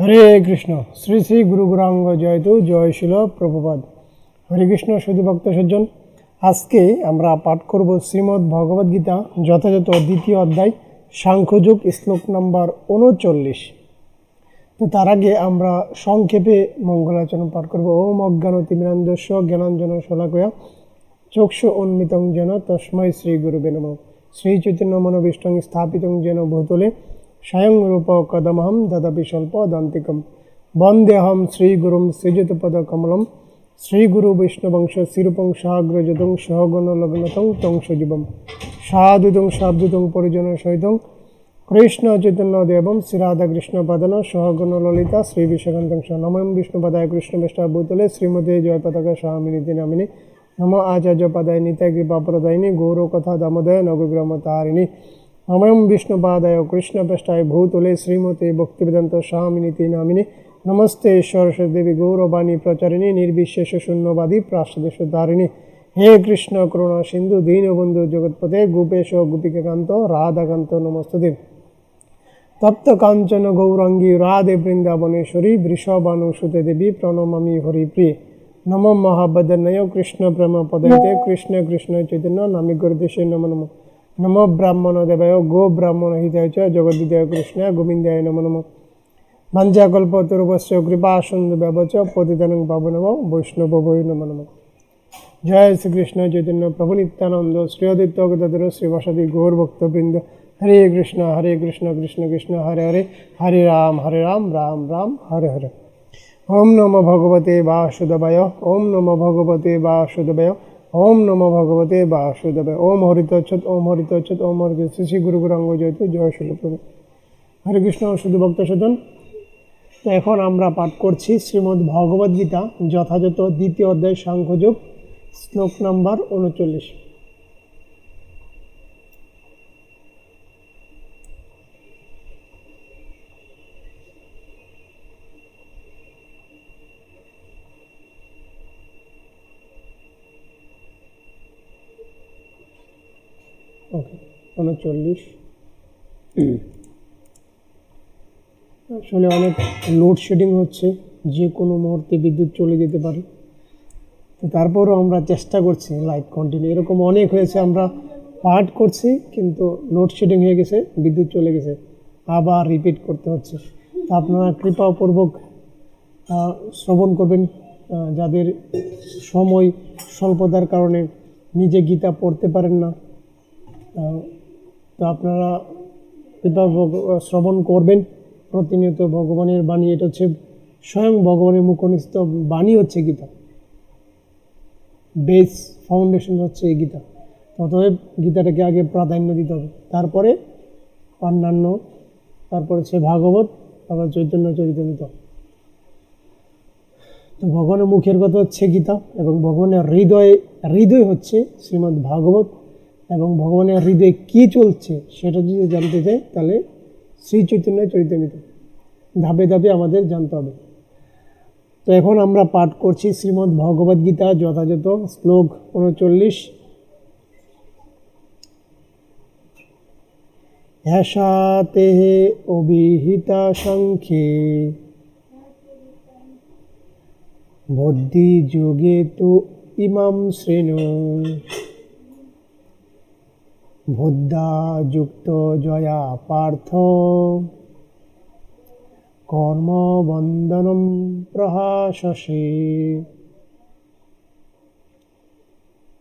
হরে কৃষ্ণ। শ্রী শ্রী গুরু গুরাঙ্গ জয়তু, জয় শিল প্রভুপাদ। হরে কৃষ্ণ, শুধু ভক্ত সজ্জন। আজকে আমরা পাঠ করব শ্রীমদ্ ভগবদ গীতা, যথাযথ দ্বিতীয় অধ্যায়, সাংখ্যযুগ, শ্লোক নাম্বার উনচল্লিশ। তো তার আগে আমরা সংক্ষেপে মঙ্গলাচরণ পাঠ করব। ওম অজ্ঞান তিমিরান্দস্য জ্ঞানাঞ্জন শলাকয়া, চক্ষু উন্মিতং যেন তস্মৈ শ্রী গুরুবে নম। শ্রী চৈতন্য মনোবিষ্টং স্থাপিতং যেন ভূতলে স্বয়ং রূপ কদমহম দদপি স্বল্প দান্তিকম বন্দেহম শ্রীগুরুম শ্রীযুতপদকমলম শ্রীগুরু বৈষ্ণবংশ শিরূপং সাগ্রজতং সহগণ লগ্নতং তং সজীবম। সাধুতং পরিজন সহিতং। কৃষ্ণ চৈতন্য দেবম শ্রীরাধা কৃষ্ণ পদন সহগণ ললিতা শ্রী বিশ্বকান্তং সহ নমঃ বিষ্ণুপদায় কৃষ্ণ বেষ্টা ভূতলে শ্রীমতী জয় পতাকা স্বামিনীতি নামিনী। নম আচার্য পদায় নিতায় কৃপা প্রদায়িনী গৌর দামোদয় নবগ্রাম তারিণী। নমঃ বিষ্ণুপাদায় কৃষ্ণপৃষ্ঠায় ভূতলে শ্রীমতী ভক্তিবেদান্ত স্বামিনীতি নামিনী নমস্তে সরস্বতী দেবী গৌরবাণী প্রচারিণী নির্বিশেষ শূন্যবাদী প্রাসাদেশ তারিণী হে কৃষ্ণ করুণা সিন্ধু দীনবন্ধু জগৎপতে গোপেশ গোপিকাকান্ত রাধাকান্ত নমস্তুদেব তপ্ত কাঞ্চন গৌরাঙ্গী রাধে বৃন্দাবনেশ্বরী বৃষভানুসুতে দেবী প্রণমামি হরিপ্রিয়ে। নম মহাবদনয় কৃষ্ণ প্রেম পদয়তে কৃষ্ণ কৃষ্ণ চৈতন্য নামি গুরুদেশে নম নম। নম ব্রাহ্মণ দেবায় গো ব্রাহ্মণ হিতায় চ কৃষ্ণ গোবিন্দায় নম নম ভাঞ্জাকল্পতরুবস্য কৃপা সন্ধু ব্যবচ পতিতানং পাবনম বৈষ্ণব বৈ নম নম জয় শ্রীকৃষ্ণ চৈতন্য প্রভু নিত্যানন্দ শ্রী অদিত্য গদাধর শ্রীবাসাদি গৌর ভক্তবৃন্দ হরে কৃষ্ণ হরে কৃষ্ণ কৃষ্ণ কৃষ্ণ হরে হরে হরে রাম হরে রাম রাম রাম হরে হরে ওম নম ভগবতে বাসুদেবায় ওম নম ভগবতে বাসুদেবায় ওম নম ভগবতে বাসুদেবে ওম হরিত অচ্ছত ওম হরিত অচ্ছত ওম হরিত শ্রী শ্রী গুরু গুরাঙ্গ জয়ত জয় শিল প্রভু। হরে কৃষ্ণ, শুধু ভক্ত সদন তো এখন আমরা পাঠ করছি শ্রীমদ্ ভগবদ্গীতা, যথাযথ দ্বিতীয় অধ্যায় সাংখ্যযোগ, শ্লোক নাম্বার উনচল্লিশ। ওকে উনচল্লিশ আসলে অনেক লোডশেডিং হচ্ছে, যে কোনো মুহূর্তে বিদ্যুৎ চলে যেতে পারে। তো তারপরও আমরা চেষ্টা করছি লাইভ কন্টিনিউ এরকম অনেক হয়েছে, আমরা পাঠ করছি, কিন্তু লোডশেডিং হয়ে গেছে, বিদ্যুৎ চলে গেছে। আবার রিপিট করতে হচ্ছে। তা আপনারা কৃপাপূর্বক শ্রবণ করবেন যাদের সময় স্বল্পতার কারণে নিজে গীতা পড়তে পারেন না। তো আপনারা শ্রবণ করবেন। প্রতিনিয়ত ভগবানের বাণী, এটা হচ্ছে স্বয়ং ভগবানের মুখনিস্থ বাণী হচ্ছে গীতা। বেস ফাউন্ডেশন হচ্ছে এই গীতা। অতএব গীতাটাকে আগে প্রাধান্য দিতে হবে। তারপরে অন্যান্য, তারপর হচ্ছে ভাগবত, তারপর চৈতন্য চরিতামৃত তো ভগবানের মুখের কথা হচ্ছে গীতা এবং ভগবানের হৃদয়ে, হৃদয় হচ্ছে শ্রীমদ্ ভাগবত। এবং ভগবানের হৃদয়ে কী চলছে সেটা যদি জানতে চাই, তাহলে শ্রী চৈতন্য চরিতামৃত ধাপে ধাপে আমাদের জানতে হবে। তো এখন আমরা পাঠ করছি শ্রীমদ্ ভগবদ গীতা, যথাযথ শ্লোক উনচল্লিশ। হ্যাসাতে অভিহিতা সংখ্যে বুদ্ধি যোগে তু ইমাম শ্রেণু। বুদ্ধা যুক্ত জয়া পার্থ। কর্মবন্দনম প্রহাসসে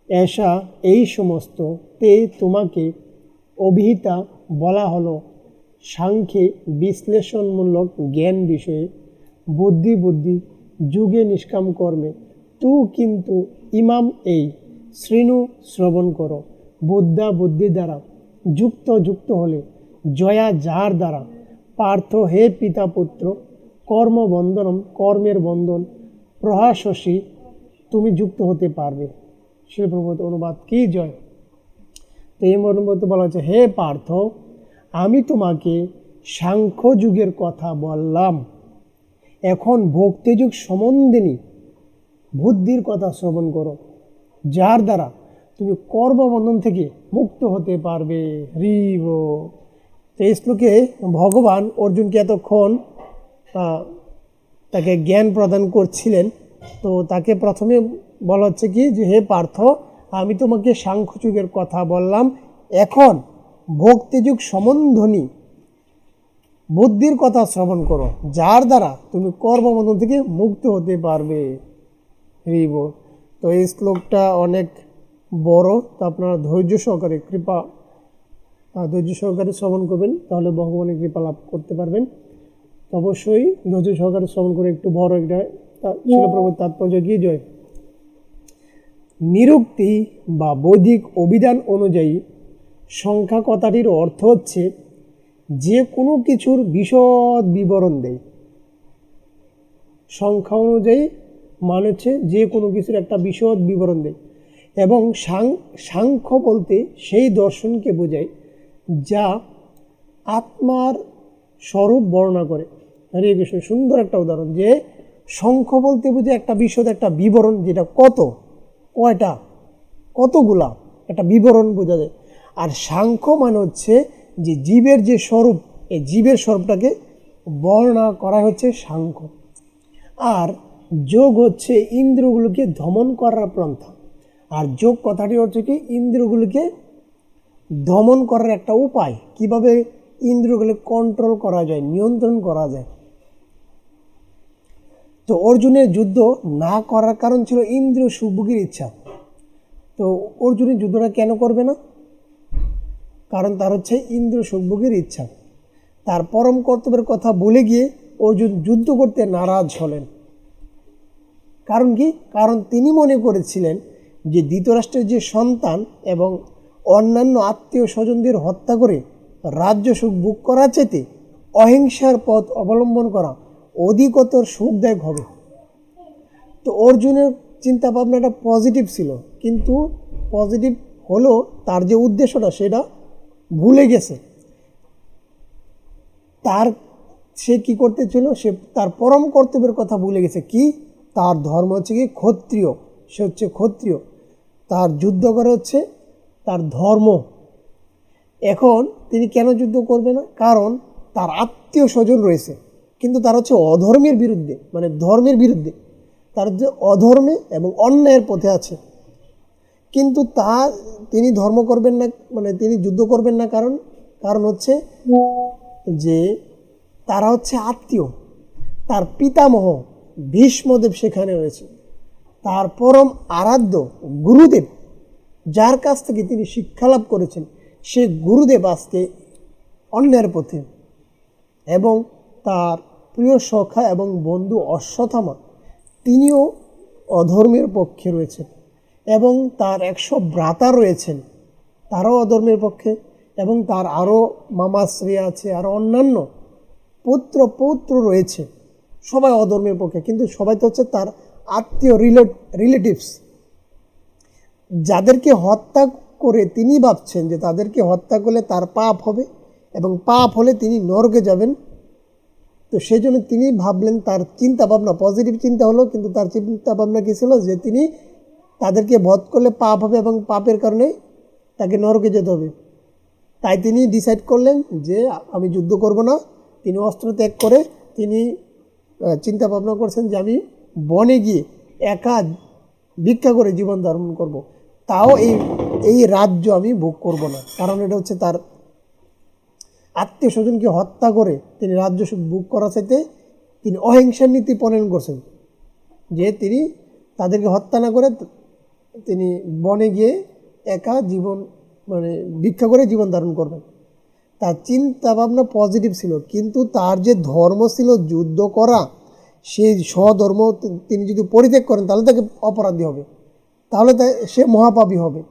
এসা এই সমস্ত তে তোমাকে অভিহিতা বলা হলো। সাংখ্যে বিশ্লেষণমূলক জ্ঞান বিষয়ে বুদ্ধি বুদ্ধি যুগে নিষ্কাম কর্মে। তু কিন্তু ইমাম এই শ্রেণু শ্রবণ করো। বুদ্ধা বুদ্ধি দ্বারা, যুক্ত যুক্ত হলে জয়া যার দ্বারা, পার্থ হে পিতা পুত্র কর্মবন্ধনম কর্মের বন্ধন, প্রহাসসী, তুমি যুক্ত হতে পারবে। শিলপ্রভুত অনুবাদ, কি জয়? তো এই মর্মত বলা হচ্ছে হে পার্থ, আমি তোমাকে সাংখ্য যুগের কথা বললাম। এখন ভক্তিযুগ সম্বন্ধিনী বুদ্ধির কথা শ্রবণ করো যার দ্বারা তুমি কর্মবন্ধন থেকে মুক্ত হতে পারবে। হরিব তো এই শ্লোকে ভগবান অর্জুনকে এতক্ষণ তাকে জ্ঞান প্রদান করছিলেন। তো তাকে প্রথমে বলা হচ্ছে কি যে, হে পার্থ, আমি তোমাকে সাংখ্যযুগের কথা বললাম। এখন ভক্তিযুগ সম্বন্ধনী বুদ্ধির কথা শ্রবণ করো, যার দ্বারা তুমি কর্মবন্ধন থেকে মুক্ত হতে পারবে। হরিব তো এই শ্লোকটা অনেক বড়, তা আপনারা ধৈর্য সহকারে, কৃপা ধৈর্য সহকারে শ্রবণ করবেন, তাহলে ভগবানের কৃপা লাভ করতে পারবেন। অবশ্যই ধৈর্য সহকারে শ্রবণ করে একটু বড় একটা শিলপ্রভুর তাৎপর্য কি জয়। নিরুক্তি বা বৈদিক অভিধান অনুযায়ী সংখ্যা কথাটির অর্থ হচ্ছে যে কোনো কিছুর বিশদ বিবরণ দেয়। সংখ্যা অনুযায়ী মানে হচ্ছে যে কোনো কিছুর একটা বিশদ বিবরণ দেয়। এবং সাং- সাংখ্য বলতে সেই দর্শনকে বোঝায় যা আত্মার স্বরূপ বর্ণনা করে। হরে কৃষ্ণ, সুন্দর একটা উদাহরণ যে শঙ্খ বলতে বুঝে একটা বিশদ, একটা বিবরণ যেটা কত, কয়টা, কতগুলা একটা বিবরণ বোঝা যায়। আর সাংখ্য মানে হচ্ছে যে জীবের যে স্বরূপ, এই জীবের স্বরূপটাকে বর্ণনা করা হচ্ছে সাংখ্য। আর যোগ হচ্ছে ইন্দ্রগুলোকে দমন করার পন্থা। আর যোগ কথাটি হচ্ছে কি ইন্দ্রগুলিকে দমন করার একটা উপায়। কীভাবে ইন্দ্রগুলি কন্ট্রোল করা যায়, নিয়ন্ত্রণ করা যায়। তো অর্জুনের যুদ্ধ না করার কারণ ছিল ইন্দ্র সুভোগের ইচ্ছা। তো অর্জুনের যুদ্ধটা কেন করবে না? কারণ তার হচ্ছে ইন্দ্র সুভোগের ইচ্ছা। তার পরম কর্তব্যের কথা বলে গিয়ে অর্জুন যুদ্ধ করতে নারাজ হলেন। কারণ কি? কারণ তিনি মনে করেছিলেন যে ধৃতরাষ্ট্রের যে সন্তান এবং অন্যান্য আত্মীয় স্বজনদের হত্যা করে রাজ্য সুখ ভোগ করা চেতে অহিংসার পথ অবলম্বন করা অধিকতর সুখদায়ক হবে। তো অর্জুনের চিন্তা ভাবনাটা পজিটিভ ছিল, কিন্তু পজিটিভ হলো তার যে উদ্দেশ্যটা সেটা ভুলে গেছে। তার, সে কি করতে ছিল? সে তার পরম কর্তব্যের কথা ভুলে গেছে। কি? তার ধর্ম হচ্ছে কি ক্ষত্রিয়। সে হচ্ছে ক্ষত্রিয়। তার যুদ্ধ করে হচ্ছে তার ধর্ম। এখন তিনি কেন যুদ্ধ করবে না? কারণ তার আত্মীয় স্বজন রয়েছে। কিন্তু তার হচ্ছে অধর্মের বিরুদ্ধে মানে ধর্মের বিরুদ্ধে। তার যে অধর্মে এবং অন্যায়ের পথে আছে। কিন্তু তা তিনি ধর্ম করবেন না মানে তিনি যুদ্ধ করবেন না কারণ কারণ হচ্ছে যে তারা হচ্ছে আত্মীয়। তার পিতামহ ভীষ্মদেব সেখানে রয়েছে। তার পরম আরাধ্য গুরুদেব, যার কাছ থেকে তিনি শিক্ষালাভ করেছেন, সে গুরুদেব আজকে অন্যের পথে। এবং তার প্রিয় সখা এবং বন্ধু অশ্বথামা তিনিও অধর্মের পক্ষে রয়েছেন। এবং তার একশো ভ্রাতা রয়েছেন, তারাও অধর্মের পক্ষে। এবং তার আরও মামাশ্রী আছে, আরও অন্যান্য পুত্র পৌত্র রয়েছে, সবাই অধর্মের পক্ষে। কিন্তু সবাই তো হচ্ছে তার আত্মীয় রিলেট রিলেটিভস যাদেরকে হত্যা করে তিনি ভাবছেন যে তাদেরকে হত্যা করলে তার পাপ হবে এবং পাপ হলে তিনি নরকে যাবেন। তো সেই জন্য তিনি ভাবলেন তার চিন্তা ভাবনা পজিটিভ চিন্তা হলো, কিন্তু তার চিন্তা ভাবনা কী ছিল? যে তিনি তাদেরকে বধ করলে পাপ হবে এবং পাপের কারণে তাকে নরকে যেতে হবে। তাই তিনি ডিসাইড করলেন যে আমি যুদ্ধ করব না। তিনি অস্ত্র ত্যাগ করে তিনি চিন্তা ভাবনা করছেন যে আমি বনে গিয়ে একা ভিক্ষা করে জীবন ধারণ করব। তাও এই এই রাজ্য আমি ভোগ করব না। কারণ এটা হচ্ছে তার আত্মীয় স্বজনকে হত্যা করে তিনি রাজ্য ভোগ করা চাইতে তিনি অহিংসার নীতি প্রণয়ন করছেন। যে তিনি তাদেরকে হত্যা না করে তিনি বনে গিয়ে একা জীবন মানে ভিক্ষা করে জীবন ধারণ করবেন। তার চিন্তা ভাবনা পজিটিভ ছিল, কিন্তু তার যে ধর্ম ছিল, যুদ্ধ করা সেই স্বধর্ম তিনি যদি পরিত্যাগ করেন, তাহলে তাকে অপরাধী হবে। তাহলে সে মহাপাপী হবে।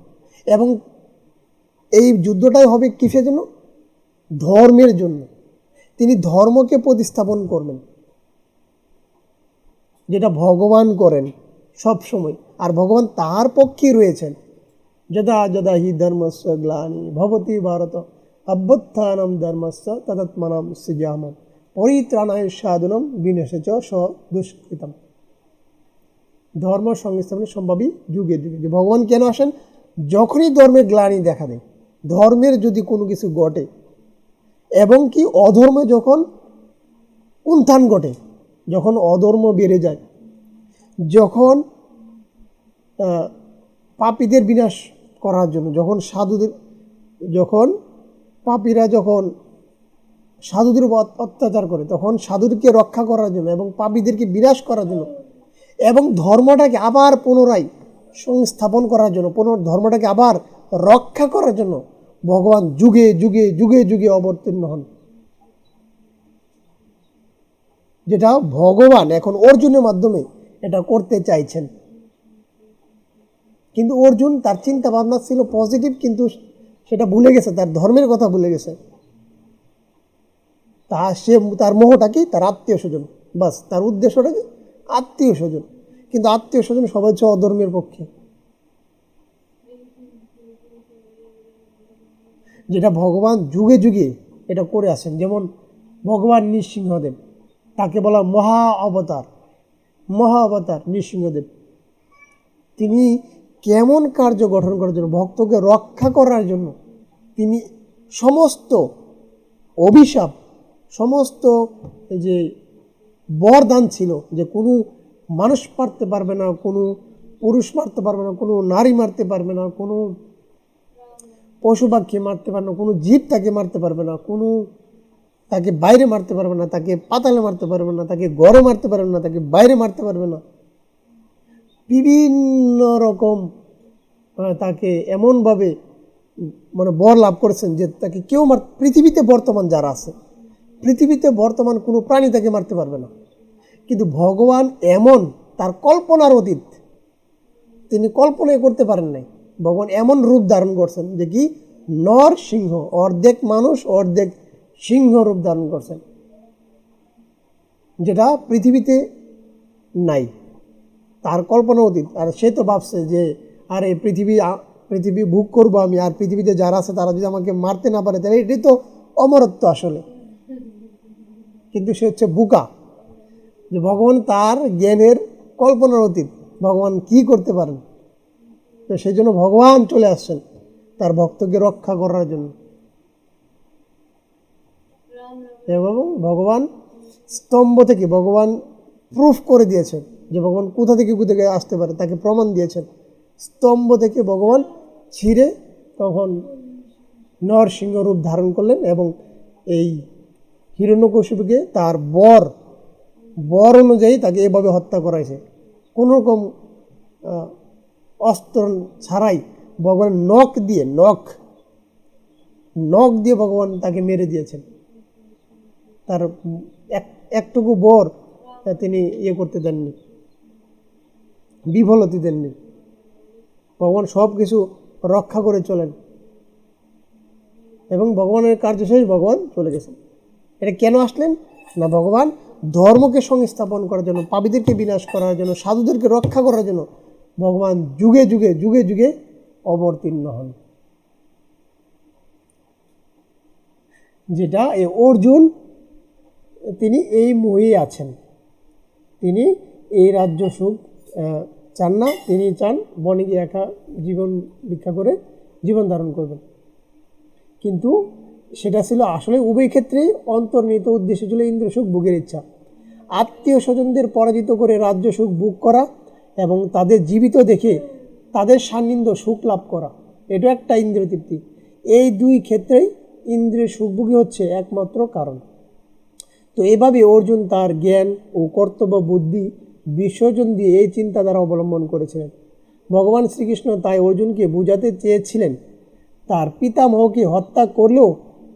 এবং এই যুদ্ধটাই হবে কিসের জন্য? ধর্মের জন্য। তিনি ধর্মকে প্রতিস্থাপন করবেন। যেটা ভগবান করেন সব সময় আর ভগবান তার পক্ষেই রয়েছেন। যদা যদা হি ধর্মস্য গ্লানি ভবতি ভারত। অভ্যুত্থানম ধর্মস্য তদত্মনাম সৃজাম। পরিত্রাণায় সাধনম বিনশেচ স দুষ্কৃতম। ধর্ম সংস্থাপনে সম্ভবই যুগে যুগে। যে ভগবান কেন আসেন? যখনই ধর্মের গ্লানি দেখা দেয়। ধর্মের যদি কোনো কিছু ঘটে, এবং কি অধর্মে যখন উত্থান ঘটে, যখন অধর্ম বেড়ে যায়, যখন পাপীদের বিনাশ করার জন্য, যখন সাধুদের, যখন পাপীরা যখন সাধুদের উপর অত্যাচার করে। তখন সাধুদেরকে রক্ষা করার জন্য এবং পাপীদেরকে বিনাশ করার জন্য এবং ধর্মটাকে আবার পুনরায় সংস্থাপন করার জন্য, পুনর ধর্মটাকে আবার রক্ষা করার জন্য ভগবান যুগে যুগে যুগে যুগে অবতীর্ণ হন। যেটা ভগবান এখন অর্জুনের মাধ্যমে এটা করতে চাইছেন। কিন্তু অর্জুন তার চিন্তা ভাবনা ছিল পজিটিভ কিন্তু সেটা ভুলে গেছে, তার ধর্মের কথা ভুলে গেছে। তা সে তার মোহটা কি? তার আত্মীয় স্বজন। বাস, তার উদ্দেশ্যটা কি? আত্মীয় স্বজন। কিন্তু আত্মীয় স্বজন সবাই হচ্ছে অধর্মের পক্ষে। যেটা ভগবান যুগে যুগে এটা করে আসেন। যেমন ভগবান নৃসিংহদেব, তাকে বলা মহা অবতার। মহা অবতার নৃসিংহদেব। তিনি কেমন কার্য গঠন করার জন্য, ভক্তকে রক্ষা করার জন্য তিনি সমস্ত অভিশাপ সমস্ত যে বরদান ছিল যে কোনো মানুষ মারতে পারবে না, কোনো পুরুষ মারতে পারবে না, কোনো নারী মারতে পারবে না, কোনো পশু পাখি মারতে পারবে না, কোনো জীব তাকে মারতে পারবে না, কোনো তাকে বাইরে মারতে পারবে না, তাকে পাতালে মারতে পারবে না, তাকে গড়ে মারতে পারবে না, তাকে বাইরে মারতে পারবে না। বিভিন্ন রকম তাকে এমনভাবে মানে বর লাভ করেছেন যে তাকে কেউ মার, পৃথিবীতে বর্তমান যারা আছে পৃথিবীতে বর্তমান কোনো প্রাণী তাকে মারতে পারবে না। কিন্তু ভগবান এমন, তার কল্পনার অতীত। তিনি কল্পনাই করতে পারেন নাই। ভগবান এমন রূপ ধারণ করছেন যে কি? নর সিংহ, অর্ধেক মানুষ, অর্ধেক সিংহ রূপ ধারণ করছেন। যেটা পৃথিবীতে নাই। তার কল্পনা অতীত। আর সে তো ভাবছে যে, আর এই পৃথিবী পৃথিবী ভোগ করব আমি। আর পৃথিবীতে যারা আছে, তারা যদি আমাকে মারতে না পারে, তাহলে এটাই তো অমরত্ব আসলে। কিন্তু সে হচ্ছে বুকা। যে ভগবান তার জ্ঞানের কল্পনার অতীত, ভগবান কি করতে পারেন? তো সেই জন্য ভগবান চলে আসছেন তার ভক্তকে রক্ষা করার জন্য। এবং ভগবান স্তম্ভ থেকে ভগবান প্রুফ করে দিয়েছেন যে ভগবান কোথা থেকে কোথা থেকে আসতে পারে, তাকে প্রমাণ দিয়েছেন। স্তম্ভ থেকে ভগবান ছিঁড়ে তখন নরসিংহ রূপ ধারণ করলেন এবং এই হিরণ্যকশিপুকে তার বর বর অনুযায়ী তাকে এভাবে হত্যা করাইছে। কোনো রকম অস্ত্র ছাড়াই ভগবান নখ দিয়ে, নখ নখ দিয়ে ভগবান তাকে মেরে দিয়েছেন। তার এক, একটুকু বর তিনি ইয়ে করতে দেননি বিফল বিফলতি দেননি। ভগবান সব কিছু রক্ষা করে চলেন। এবং ভগবানের কার্য শেষ, ভগবান চলে গেছেন। এটা কেন আসলেন? না ভগবান, ধর্মকে সংস্থাপন করার জন্য, পাপীদেরকে বিনাশ করার জন্য, সাধুদেরকে রক্ষা করার জন্য ভগবান যুগে যুগে যুগে যুগে অবতীর্ণ হন। যেটা এই অর্জুন, তিনি এই মোহে আছেন। তিনি এই রাজ্য সুখ চান না, তিনি চান বনে গিয়ে একা জীবন ভিক্ষা করে জীবন ধারণ করবেন। কিন্তু সেটা ছিল আসলে উভয় ক্ষেত্রেই অন্তর্নিহিত উদ্দেশ্য ছিল ইন্দ্র সুখ, ভোগের ইচ্ছা। আত্মীয় স্বজনদের পরাজিত করে রাজ্য সুখ ভোগ করা এবং তাদের জীবিত দেখে তাদের সান্নিধ্য সুখ লাভ করা। এটা একটা ইন্দ্রিয় তৃপ্তি। এই দুই ক্ষেত্রেই ইন্দ্রিয় সুখভোগী হচ্ছে একমাত্র কারণ। তো এভাবে অর্জুন তার জ্ঞান ও কর্তব্য, বুদ্ধি, বিসর্জন দিয়ে এই চিন্তাধারা অবলম্বন করেছিলেন। ভগবান শ্রীকৃষ্ণ তাই অর্জুনকে বোঝাতে চেয়েছিলেন, তার পিতামহকে হত্যা করলেও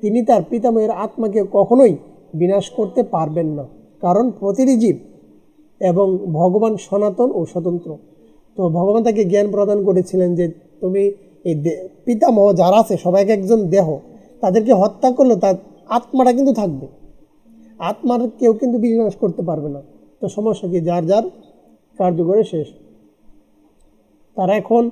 তিনি তার পিতামহের আত্মাকে কখনোই বিনাশ করতে পারবেন না, কারণ প্রতিটি জীব এবং ভগবান সনাতন ও স্বতন্ত্র। তো ভগবান তাকে জ্ঞান প্রদান করেছিলেন যে তুমি এই পিতামহ যারা আছে সবাইকে একজন দেহ, তাদেরকে হত্যা করলে তার আত্মাটা কিন্তু থাকবে। আত্মার কেউ কিন্তু বিনাশ করতে পারবে না। তো সমস্যা কি? যার যার কার্য করে শেষ। তারা এখন